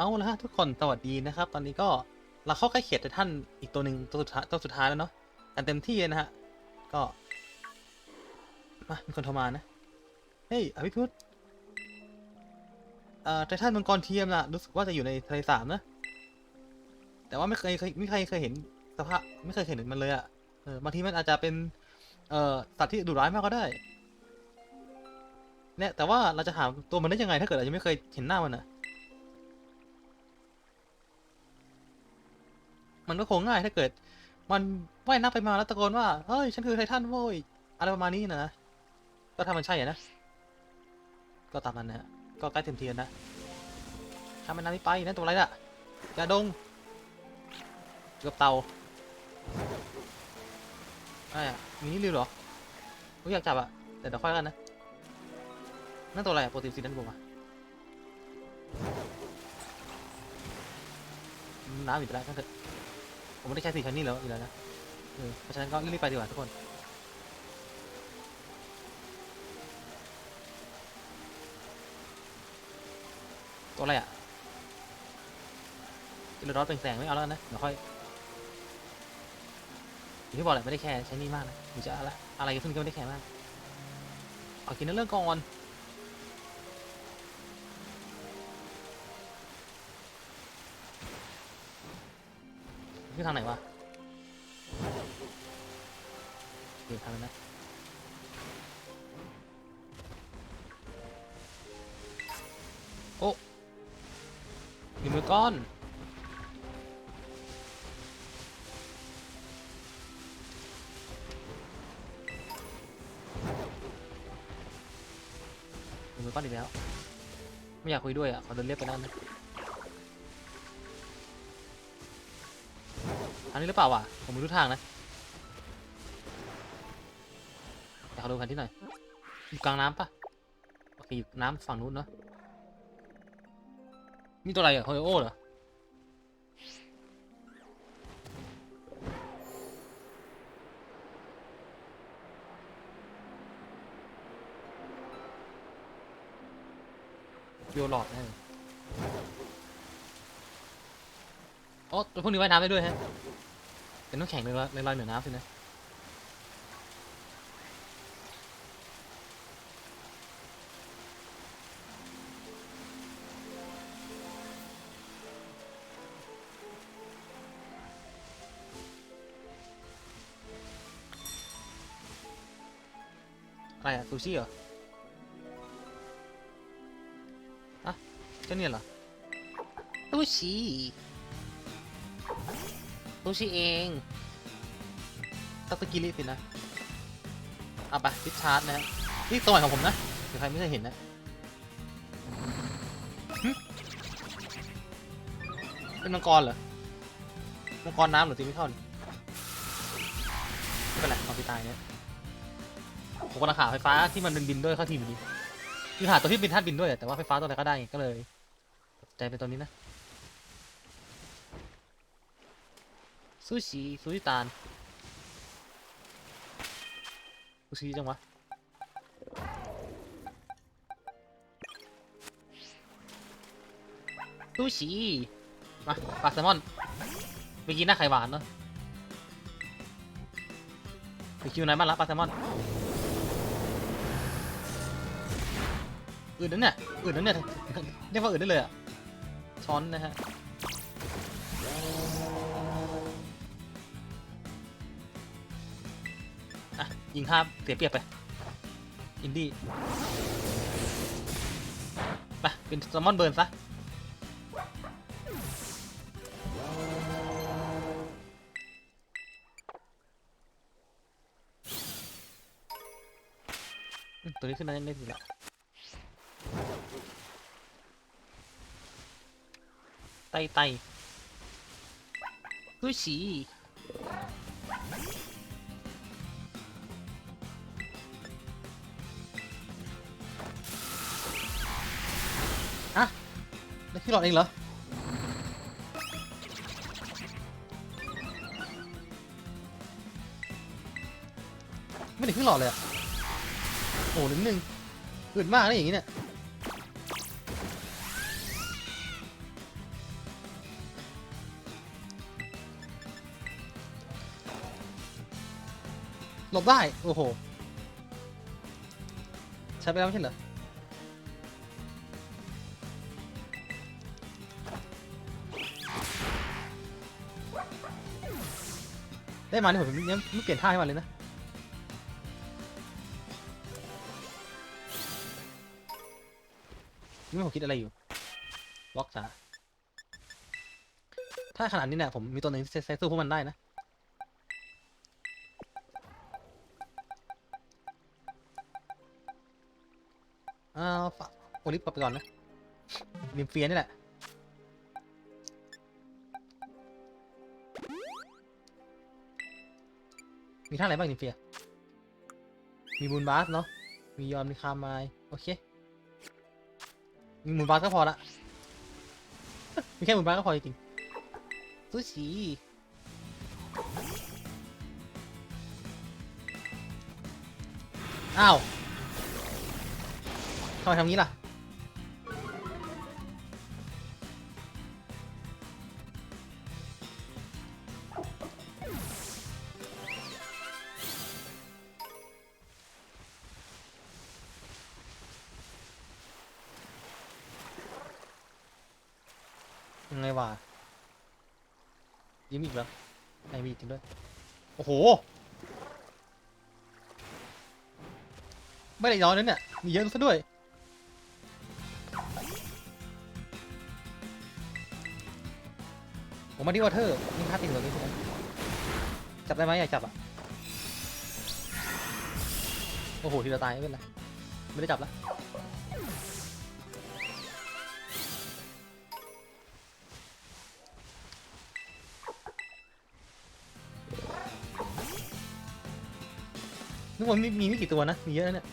เอาละฮะทุกคนสวัสดีนะครับ ตอนนี้ก็เราเข้าใกล้เขตททันอีกตัวหนึ่งตัวสุดท้ายตัวสุดท้ายแล้วเนาะกันเต็มที่เลยนะฮะ ก็มามีคนโทรมานะ เฮ้ยอภิพุทธเอ่อไททันมังกรเทียมน่ะ รู้สึกว่าจะอยู่ในทะเลสาบนะ แต่ว่าไม่เคยเคยไม่เคยเคยเห็นสภาพไม่เคยเห็นมันเลยอะเออบางทีมันอาจจะเป็น เอ่อสัตว์ที่ดุร้ายมากก็ได้เนี่ยแต่ว่าเราจะหาตัวมันได้ยังไงถ้าเกิดเรายังไม่เคยเห็นหน้ามันอะ มันก็คงง่ายถ้าเกิด มันว่ายน้ำไปมาแล้วตะโกนว่า เฮ้ย ฉันคือไททันโว้ย อะไรประมาณนี้นะ ก็ถ้ามันใช่นะ ก็ตามนั้นนะก็ใกล้เต็มทีแล้วนะถ้ามันน้ำไม่ไปนั่นตัวอะไรล่ะกระดงกือบเตาอะไรอะมีนี่ริวเหรอกูอยากจับอะแต่เดี๋ยวค่อยกันนะ นั่นตัวอะไรอะโปรตีนซีนั่นบุกอะน้ำอีกแล้วทั้งเถอะ ผมไม่ได้ใช้สีชันนี่แล้วอีกแล้วนะเออเพราะฉะนั้นก็รีบๆไปดีกว่าทุกคน ตัวอะไรอะจิลรอดเป็นแสงไม่เอาแล้วนะเดี๋ยวค่อยอย่างที่บอกแหละไม่ได้แคร์ใช้นี่มากนะหรือจะอะไรอะไรขึ้นก็ไม่ได้แคร์มากเอากินในเรื่องก่อน นี่ทางไหนวะเดี๋ยวทางนั้นนะโอ้มีมือก้อนมีมือก้อนอีกแล้ว ไม่อยากคุยด้วยอะขอเดินเรียบไปนั่นนะางนี้หรือเปล่าวะผมไม่รู้ทางนะอยากดูแผนที่หน่อยอยู่กลางน้ำปะโอเคอยู่น้ำฝั่งนู้นเนาะนี่ตัวอะไรอะโฮโอเหรอโยหลอดแน่เลยอ๋อตัวพวกนี้ว่ายน้ำได้ด้วยฮะ เป็นน้ำแข็งเลยลอยลอยเหนือน้ำสินะอะไรอะซูชิเหรออะเจ้าเนี่ยเหรอซูชิ ซูชิเองตักตะกิริสินะ เอาไปดิชาร์จนะ นี่ตัวใหม่ของผมนะเดี๋ยวใครไม่เคยเห็นนะเป็นมังกรเหรอ มังกรน้ำหรือตีไม่เข้านี่ไม่เป็นไรเอาไปตายเนี่ยผมกำลังหาไฟฟ้าที่มันเป็นบินด้วยเข้าทีมอยู่ดีคือหาตัวที่เป็นธาบินด้วยแต่ว่าไฟฟ้าตัวไหนก็ได้ไงก็เลยใจเป็นตัวนี้นะ ซูชิซูชิตานซูชิจังวะซูชิ มาปลาแซลมอนไปกินหน้าไข่หวานเนาะไปคิวไหนบ้างละปลาแซลมอน อื่นนั่นเนี่ย อื่นนั่นเนี่ยเรียกว่าอื่นได้เลยอะช้อนนะฮะ ยิงภาเสียเปรียบไป อินดี้ไปเป็นแซลมอนเบิร์นซะตัวนี้ขึ้นมาได้ดีละไตไตซูชิ แล้วพี่หลอดเองเหรอ ไม่ได้ขึ้นหลอดเลยอะโอ้หนึ่งหนึ่งอึดมากนะอย่างนี้เนี่ย หลบได้ โอ้โห ใช้ไปแล้วไม่ใช่เหรอ ได้มาเนี่ยผมยังไม่เปลี่ยนท่าให้มันเลยนะ นี่ผมคิดอะไรอยู่ล็อกจ๋าถ้าขนาดนี้เนี่ยผมมีตัวหนึ่งที่ใช้สู้พวกมันได้นะอ้าวฝากโอลิฟกลับไปก่อนนะนิมเฟียนี่แหละ มีท่าอะไรบ้างนิเฟีย มีบูนบาสเนาะ มียอมมีคามายโอเค มีบูนบาสก็พอละ มีแค่บูนบาสก็พอจริงซูชิอ้าวทำไมทำงี้ล่ะ ไงวะยิ้มอีกแล้วไอ้มีจริงด้วย โอ้โห ไม่ได้ย้อนนะเนี่ย มีเยอะซะด้วย ผมมาที่วอเทอร์นี่ค่าติดเหลือนี่ใช่ไหมจับได้ไหมอยากจับอะ โอ้โห ทีละตายไม่เป็นไร ไม่ได้จับแล้ว นึกว่ามีมีไม่กี่ตัวนะ มีเยอะนะเนี่ย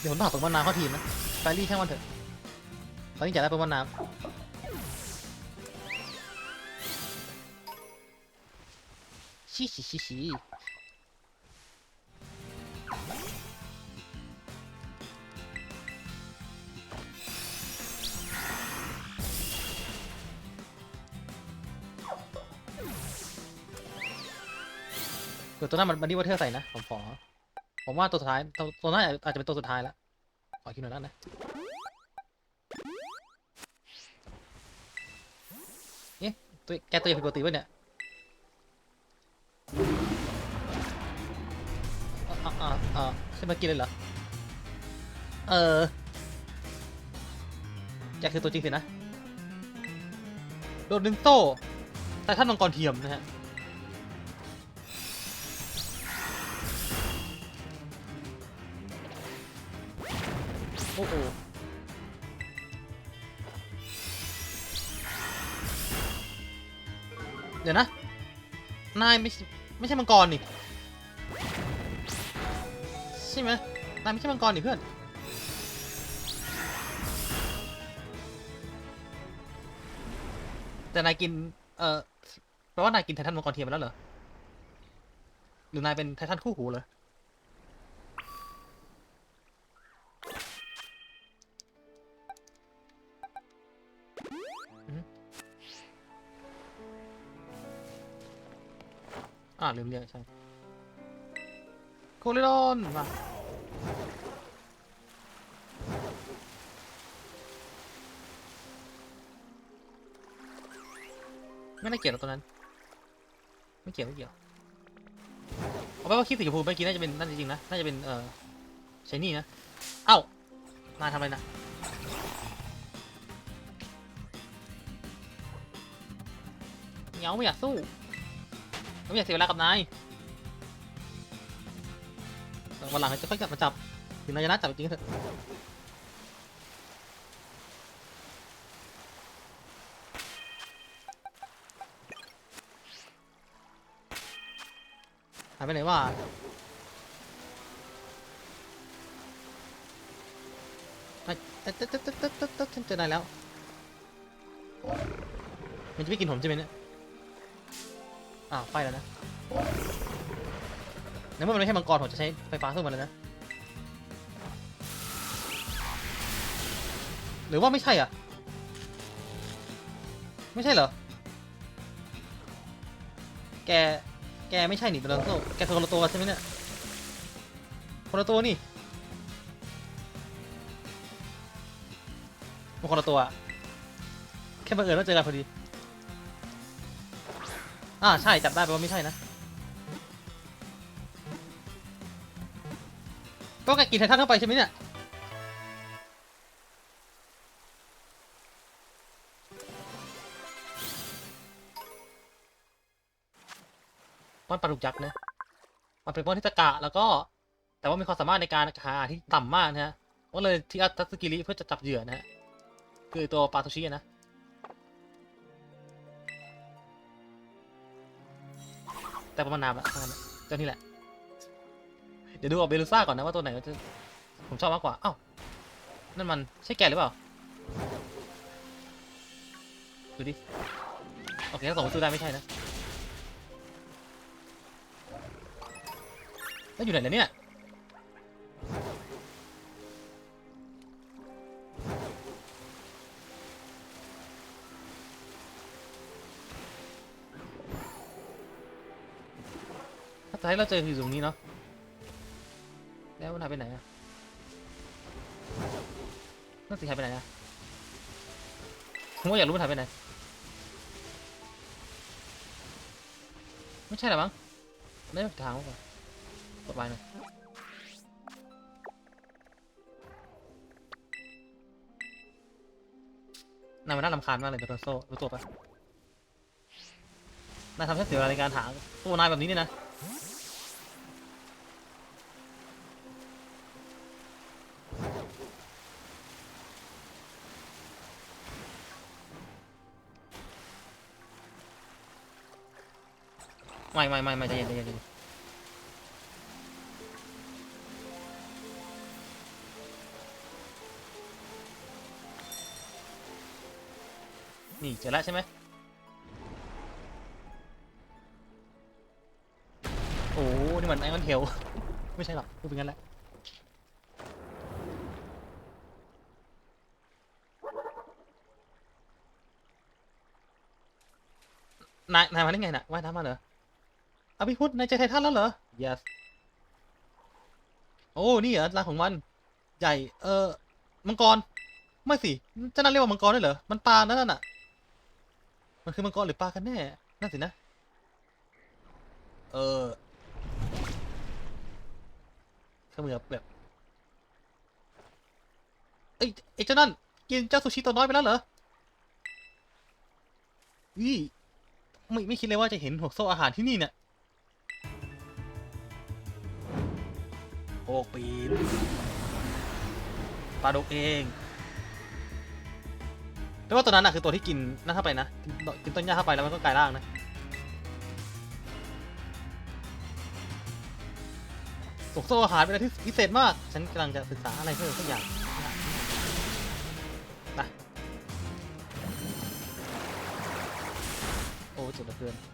เดี๋ยวผมต้องหาตัวมันน้ำเข้าทีมนะไฟรี่ช่างมันเถอะ ตอนนี้อยากได้ตัวมันน้ำชี้ชี้ชี้ชี้ เกิดตัวนั้นมันมันดีว่าเธอใส่นะผมขอผมว่าตัวสุดท้ายตัวตัวนั้นอาจจะเป็นตัวสุดท้ายแล้วขอคิดหน่อยแล้วนะเอ๊ะตัวแกตัวใหญ่ผิดปกติวะเนี่ยอ่าอ่าอ่าขึ้นมากินเลยเหรอเออแกคือตัวจริงสินะ โดนดึงโต้แต่ท่านมังกรเทียมนะฮะ โอ้โหเดี๋ยวนะ นายไม่ไม่ใช่มังกรนี่ ใช่ไหมนายไม่ใช่มังกรนี่เพื่อน แต่นายกิน เอ่อแปลว่านายกินไททันมังกรเทียมไปแล้วเหรอ หรือนายเป็นไททันคู่หูเหรอ ลืมเรียกใช่โคลิดอนมาไม่ได้เกี่ยวกับตัวนั้น ไม่เกี่ยวไม่เกี่ยวเอาไปนว่าคลิปสีชมพูเมื่อกี้น่าจะเป็นนั่นจริงๆนะ น่าจะเป็นเอ่อใช้นี่นะ เอ้านายทำอะไรนะเหนียวไม่อยากสู้ ไม่อยากเสียเวลากับนายวันหลังจะค่อยกลับมาจับถึงนายจะนัดจับจริงเถอะหายไปไหนวะไปตึ๊ดตึ๊ดตึ๊ดตึ๊ดตึ๊ดตึ๊ดฉันเจอนายแล้ว มันจะไม่กินผมใช่ไหมเนี่ย อ้าวไปแล้วนะในเมื่อมันไม่ใช่มังกรผมจะใช้ไฟฟ้าสู้มันแล้วนะ หรือว่าไม่ใช่อะ ไม่ใช่เหรอ แก แกไม่ใช่นี่โดนัลโซแกคนละตัวใช่ไหมเนี่ย คนละตัวนี่มันคนละตัวอะแค่บังเอิญว่าเจอกันพอดี อ่าใช่จับได้แปลว่าไม่ใช่นะ ก็แกกินไททันเข้าไปใช่ไหมเนี่ย ป้อนปลาดุกยักษ์นะ มันเป็นป้อนที่ตะกะแล้วก็ แต่ว่ามีความสามารถในการหาที่ต่ำมากนะฮะก็เลยที่อัตสึกิริเพื่อจะจับเหยื่อนะฮะ คือตัวปลาโทชินะ แต่ประมาณนานละประมาณนั้นเจ้านี่แหละ เดี๋ยวดูออกเบลูซ่าก่อนนะว่าตัวไหนจะผมชอบมากกว่าอ้าวนั่นมันใช่แกหรือเปล่า ดูดิ โอเคถ้าสองสู้ได้ไม่ใช่นะ แล้วอยู่ไหนล้วเนี่ย ถ้าจะให้เราเจออยู่ตรงนี้เนาะแล้วมันหายไปไหนอะนั่นสิหายไปไหนอะผมว่าอยากรู้มันหายไปไหนไม่ใช่หรอมั้งไม่ได้ทางมากกว่ากดไปหน่อยนายมันน่ารำคาญมากเลยเดโซรู้ตัวปะนายทำให้เสียเวลาในการหาตัวนายแบบนี้เนี่ยนะ ไม่ไม่ไม่ไม่ใจเย็นใจเย็นใจเย็นนี่เจอแล้วใช่ไหมโอ้นี่มันไอออนเทลไม่ใช่หรอกพูดเป็นงั้นแหละนายนายมาได้ไงน่ะว่ายน้ำมาเหรอ อภิพุทธนายเจอไททันแล้วเหรอ yes โอ้ นี่เหรอรังของมัน ใหญ่ เออมังกร ไม่สิ จะนั่นเรียกว่ามังกรได้เหรอ มันปลานั่นน่ะ มันคือมังกรหรือปลากันแน่ นั่นสินะ เออเขาเหมือนแบบไอ้ไอ้เจ้านั่น กินเจ้าซูชิตัวน้อยไปแล้วเหรออีไม่ไม่คิดเลยว่าจะเห็นหัวโซ่อาหารที่นี่เนี่ย โอ้ปีนปลาดุกเองแปลว่าตัวนั้นน่ะคือตัวที่กินนั่นเข้าไปนะ กินต้นหญ้าเข้าไปแล้วมันก็กลายร่างนะตกโซ่อาหารเป็นอะไรที่พิเศษมาก ฉันกำลังจะศึกษาอะไรเพิ่มสักอย่างนะโอ้จ็บเหลือเกิน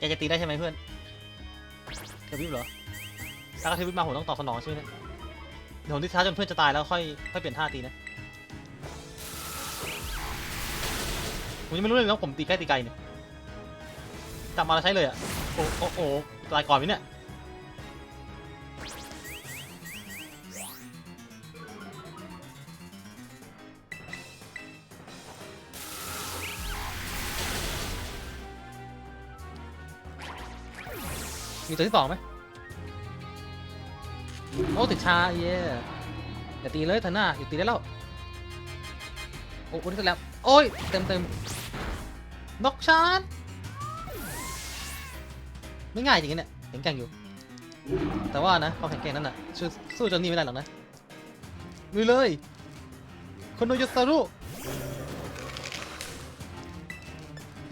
แกจะตีได้ใช่ไหมเพื่อนเทวิปเหรอถ้าเทวิปมาผมต้องตอบสนองใช่ไหมเนี่ยเดี๋ยวผมที่ช้าจนเพื่อนจะตายแล้วค่อยค่อยเปลี่ยนท่าตีนะผมยังไม่รู้เลยนะผมตีใกล้ตีไกลเนี่ยจับมาแล้วใช้เลยอะโอ้โอ้โอ้ตายก่อนไหมเนี่ย มีตัวที่สองไหมโอ้ติดชาเย่อย่าตีเลยเถอะหน้าอย่าตีได้แล้วโอ้โหนี่เสร็จแล้วโอ้ยเต็มเต็มนกชานไม่ง่ายจริงๆเนี่ยแข็งแกร่งอยู่ แต่ว่านะความแข็งแกร่งนั้นน่ะสู้สู้จนนี่ไม่ได้หรอกนะลุยเลยคนโนยุสารุ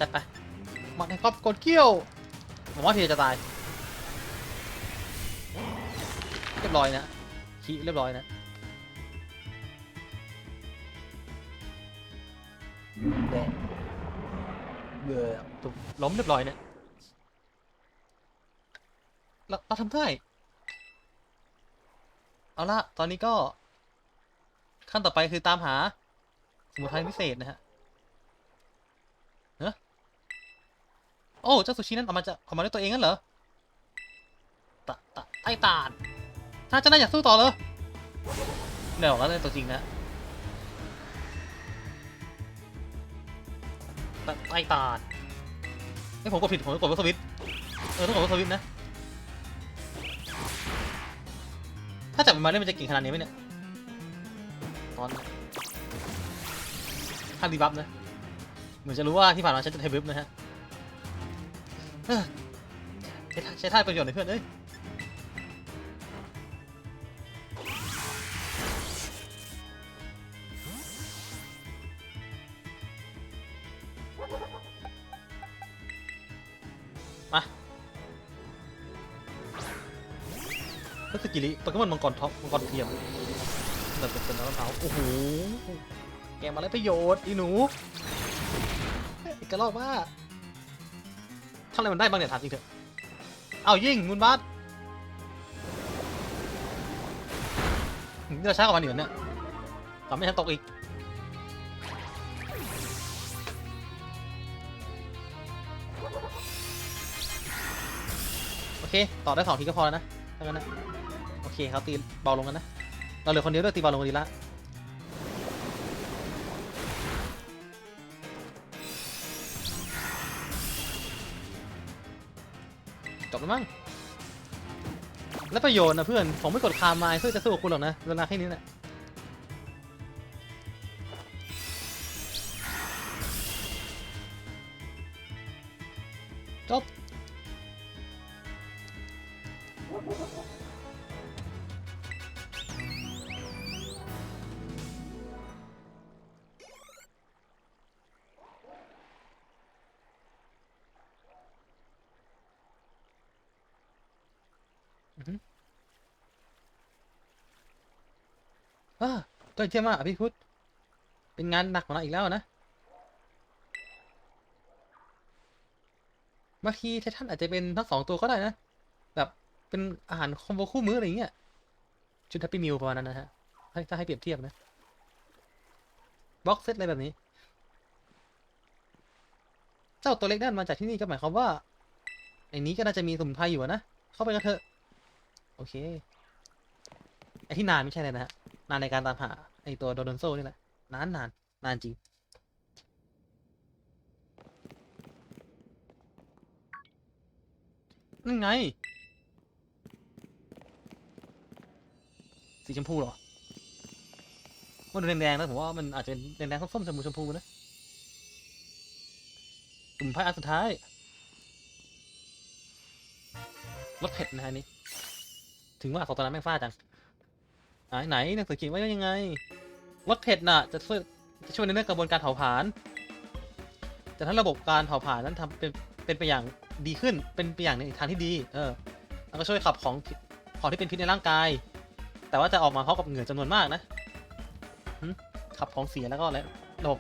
จัดไปหมัดแห่งความกดเกี้ยวผมว่าทีจะตาย รียบร้อยนะขี้เรียบร้อยนะแดงเบื่อถูกล้มเรียบร้อยเนี่ยเราเราทำได้ เอาละตอนนี้ก็ ขั้นต่อไปคือตามหา สมุนไพรพิเศษนะฮะเนอะโอ้ เจ้าซูชินั่นออกมาจะออกมาด้วยตัวเองงั้นเหรอตะตะไต้ตาด ถ้าจะน่าอยากสู้ต่อเลยเดี๋ยวแล้วในตัวจริงนะตะไต้ตาดไอ้ผมกดผิดผมกดวัสวิตเออต้องกดวัสวิตนะ ถ้าจับมันมาเล่นมันจะเก่งขนาดนี้ไหมเนี่ยตอนถ้าดีบัฟนะเหมือนจะรู้ว่าที่ผ่านมาฉันจะเทบิฟนะฮะเอ้อใช้ท่าใช้ท่าประโยชน์หน่อยเพื่อนเอ้ย สกิลิโปเกมอนมังกรท็อปมังกรเทียมแบบเป็นน้ำมะพร้าวโอ้โหแกมาได้ประโยชน์อีหนูอีกกระรอกว่าทำอะไรมันได้บ้างเนี่ยถามจริงเถอะเอายิงมุนบัสนี่เราช้ากว่ามันอเนี่ยทำให้ฉันตกอีกโอเค ต่อได้สองทีก็พอแล้วนะถ้างั้นนะ เคเขาตีเบาลงกันนะ เราเหลือคนเดียวด้วยตีเบาลงกันดีละจบแล้วมั้ง แล้วประโยชน์นะเพื่อน ผมไม่กดคามายเพื่อจะสู้กับคุณหรอกนะเวลาแค่นี้แหละ ตัวเยี่ยมากอะพี่พุทธเป็นงานหนักของเราอีกแล้วนะบางทีไททันอาจจะเป็นทั้งสองตัวก็ได้นะ แบบเป็นอาหารคอมโบคู่มื้ออะไรอย่างเงี้ยชุดแฮปปี้มิลประมาณนั้นนะฮะให้ถ้าให้เปรียบเทียบนะบ็อกเซตอะไรแบบนี้ เจ้าตัวเล็กนั่นมาจากที่นี่ก็หมายความว่าในนี้ก็น่าจะมีสมุนไพรอยู่นะ เข้าไปกันเถอะ โอเค ไอที่นานไม่ใช่เลยนะฮะ นานในการตามหา อตัวโดนโซ่นี่แหละนานนานนานจริง นั่นไง สีชมพูเหรอ มันดูแดงๆนะผมว่ามันอาจจะเป็นแดงๆส้มๆชมพูชมพูนะกลุ่มไพ่อันสุดท้ายรสเผ็ดนะฮะนนี้ถึงว่าสองตัวนั้นแม่งฟาดจัง ไหน ไหนหนังสือเขียนไว้ยังไง รสเผ็ดน่ะจะช่วยจะช่วยในเรื่องกระบวนการเผาผลาญแต่ถ้าระบบการเผาผลาญนั้นทำเป็นเป็นไปอย่างดีขึ้นเป็นไปอย่างในทางที่ดี เออแล้วก็ช่วยขับของของที่เป็นพิษในร่างกาย แต่ว่าจะออกมาพร้อมกับเหงื่อจำนวนมากนะขับของเสียแล้วก็อะไรระบบ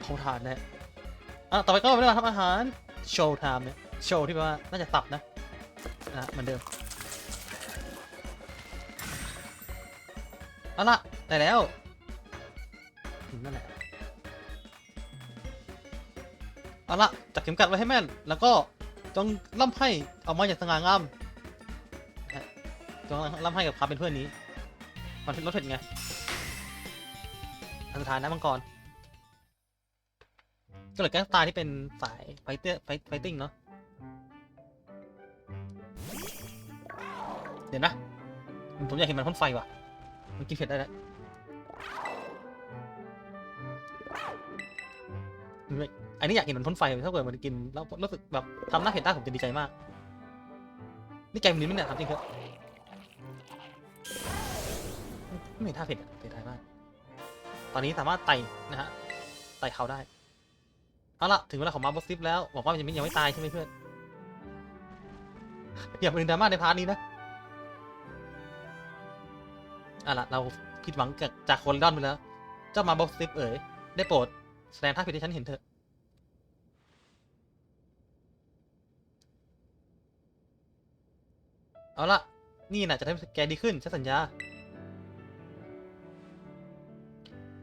เผาผลาญนะอะต่อไปก็เป็นเรื่องทำอาหารโชว์ไทม์เนี่ยโชว์ที่แปลว่าน่าจะตับนะนะฮะเหมือนเดิมเอาละ ได้แล้วอืมนั่นแหละเอาละจับเข็มกัดไว้ให้แม่น แล้วก็จงล่ำไพ่ออกมาอย่างสง่างามนะฮะจงล่ำไพ่กับความเป็นเพื่อนนี้ มันรถเผ็ดไงอันสุดท้ายนะมังกรก็เหลือแก๊งตายที่เป็นสายไฟเตอร์ไฟไฟติ้งเนาะเดี๋ยวนะ ผมอยากเห็นมันพ่นไฟว่ะ มันกินเผ็ดได้แล้ว อันนี้อยากเห็นมันพ่นไฟถ้าเกิดมันกินแล้วรู้สึกแบบทำหน้าเผ็ดได้ผมจะดีใจมาก นี่แกมันนี้ไม่เนี่ยทำจริงครับไม่เห็นท่าเผ็ดเผ็ดได้มาก ตอนนี้สามารถไต่นะฮะไต่เขาได้ เอาละถึงเวลาของมาบอสซิฟแล้วบอกว่ามันยังไม่ตายใช่ไหมเพื่อน อย่าเป็นดราม่าในพาร์ทนี้นะเอะละเราผิดหวังจากจากคนดอนไปแล้ว เจ้ามาบอกซิฟเอ๋ยได้โปรดแสดงท่าผิดให้ฉันเห็นเถอะ นี่น่ะจะทำให้แกดีขึ้นฉันสัญญา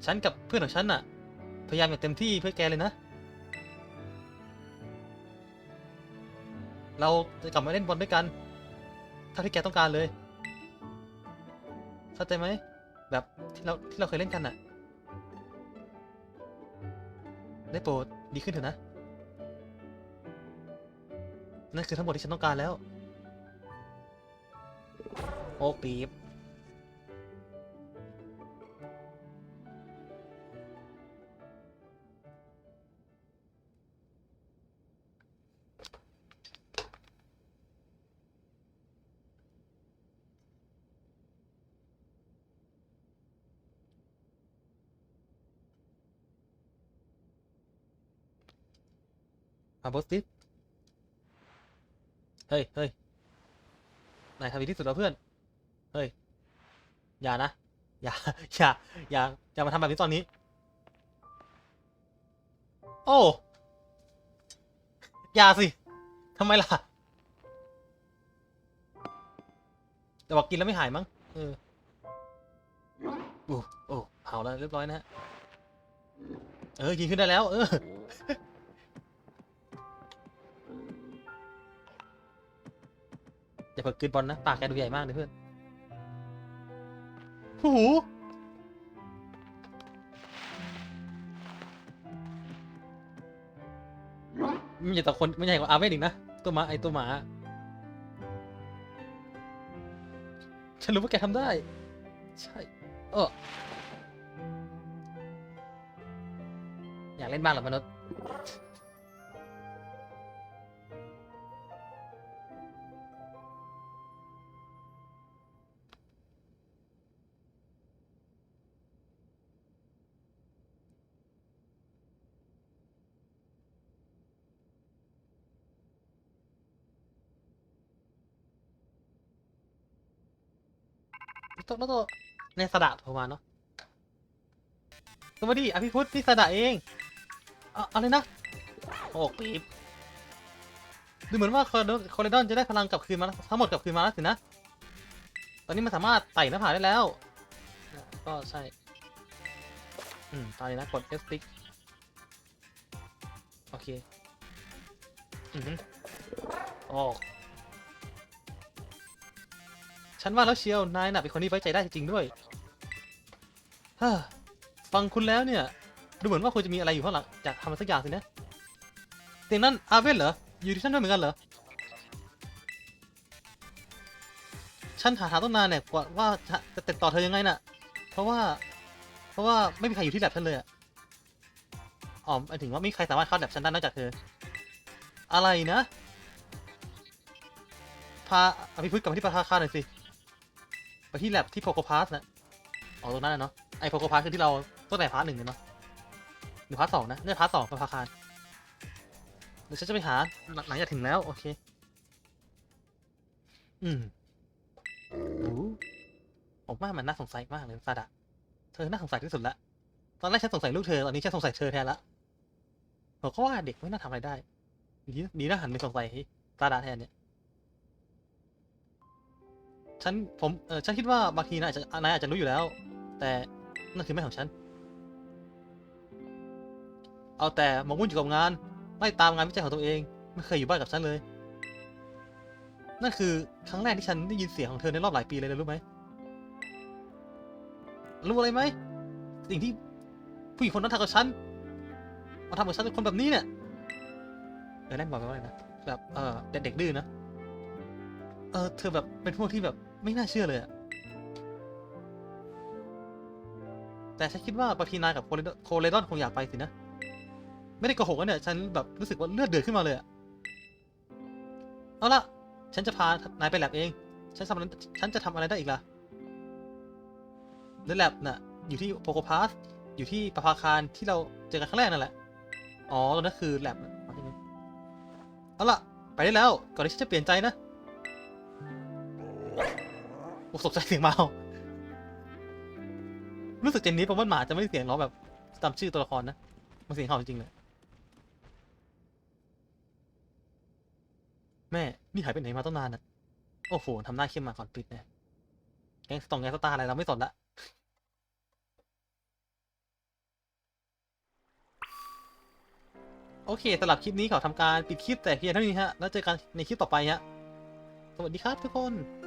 ฉันกับเพื่อนของฉันน่ะ พยายามอย่างเต็มที่เพื่อแกเลยนะ เราจะกลับมาเล่นบอลด้วยกัน ถ้าที่แกต้องการเลยเข้าใจไหมแบบที่เราที่เราเคยเล่นกันน่ะ ได้โปรดดีขึ้นเถอะนะ นั่นคือทั้งหมดที่ฉันต้องการแล้ว โอ้ปีบมาโบสติฟเฮ้ยเฮ้ยนายทำดีที่สุดแล้วเพื่อน เฮ้ย อย่านะ อย่า อย่า อย่า อย่ามาทำแบบนี้ตอนนี้ โอ้ อย่าสิ ทำไมล่ะ แต่ว่ากินแล้วไม่หายมั้ง เออโอ้โอ้เผาแล้วเรียบร้อยนะฮะ เออยิงขึ้นได้แล้ว เอออย่าเพิ่งกินบอลนะ ปากแกดูใหญ่มากเลยเพื่อน หูมันใหญ่ต่อคนมันใหญ่กว่าอาเวดอีกนะ ตัวหมาไอตัวหมา ฉันรู้ว่าแกทำได้ ใช่ เออ อยากเล่นบ้างเหรอมนุษย์ โตโตโตในสดะโทรมาเนาะสวัสดีอภิพุทธนี่สดะเองอะอะไรนะโอ้ปีบดูเหมือนว่าคอร์เรดอนจะได้พลังกลับคืนมาทั้งหมดกลับคืนมาแล้วสินะ ตอนนี้มันสามารถไต่หน้าผาได้แล้ว ก็ใช่ อืมตอนนี้นะกด F stick โอเค อือโอ้ ฉันว่าแล้วเชียวนายน่ะเป็นคนที่ไว้ใจได้จริงๆด้วยฮ่าฟังคุณแล้วเนี่ย ดูเหมือนว่าคุณจะมีอะไรอยู่ข้างหลังจากทำอะไรสักอย่างสินะเสียงนั้นอาเวนเหรอ อยู่ที่ฉันด้วยเหมือนกันเหรอ ฉันหาหาตั้งนานเนี่ยกว่าว่าจะจะติดต่อเธอยังไงน่ะ เพราะว่า เพราะว่าไม่มีใครอยู่ที่แลบฉันเลยอะอ๋อหมายถึงว่าไม่มีใครสามารถเข้าแลบฉันได้นอกจากเธอ อะไรนะ พาอภิพุทธกลับมาที่ประภาคารหน่อยสิ ไปที่แลบที่โพโกพาสนะอ๋อตรงนั้นนะเนาะไอโพโกพาสคือที่เราตั้งแต่พาร์ทหนึ่งเลยเนาะหรือพาร์ทสองนะเนี่ยพาร์ทสองประภาคารเดี๋ยวฉันจะไปหาหลังหลังจากถึงแล้ว โอเค อืมโอ้ผมว่ามันน่าสงสัยมากเลยซาดะเธอน่าสงสัยที่สุดละตอนแรกฉันสงสัยลูกเธอตอนนี้ฉันสงสัยเธอแทนละผมก็ว่าเด็กไม่น่าทำอะไรได้ดีดีนะหันไปสงสัยซาดะแทนเนี่ย ฉันผมเออฉันคิดว่าบางทีนายอาจจะนายอาจจะรู้อยู่แล้ว แต่นั่นคือแม่ของฉัน เอาแต่หมกมุ่นอยู่กับงานไล่ตามงานวิจัยของตัวเอง ไม่เคยอยู่บ้านกับฉันเลย นั่นคือครั้งแรกที่ฉันได้ยินเสียงของเธอในรอบหลายปีเลยนะรู้ไหมรู้อะไรไหมสิ่งที่ผู้หญิงคนนั้นทำกับฉันมาทำกับฉันเป็นคนแบบนี้เนี่ยเออแรกบอกไปว่าอะไรนะแบบเออเด็กๆดื้อนะเออเธอแบบเป็นพวกที่แบบ ไม่น่าเชื่อเลยอะแต่ฉันคิดว่าบางทีนายกับโคเรดอนคงอยากไปสินะ ไม่ได้โกหกนะเนี่ย ฉันแบบรู้สึกว่าเลือดเดือดขึ้นมาเลยอะเอาละฉันจะพานายไปแลบเอง ฉันทำอะไรฉันจะทำอะไรได้อีกล่ะในแลบน่ะ อยู่ที่โพโกพาสอยู่ที่ประภาคารที่เราเจอกันครั้งแรกนั่นแหละ อ๋อตรงนั้นคือแลบเอาละไปได้แล้ว ก่อนที่ฉันจะเปลี่ยนใจนะ โอ้ตกใจเสียงเมา รู้สึกเจนนี้ผมว่าหมาจะไม่เสียงร้องแบบจำชื่อตัวละครนะ มันเสียงเห่าจริงเลย แม่ นี่หายไปไหนมาตั้งนานนะโอ้โหทำหน้าเข้มมาก่อนปิดเนี่ยแกงสตองแกงสตาร์อะไรเราไม่สนละโอเคสำหรับคลิปนี้ขอทำการปิดคลิปแต่เพียงเท่านี้ฮะ แล้วเจอกันในคลิปต่อไปฮะ สวัสดีครับทุกคน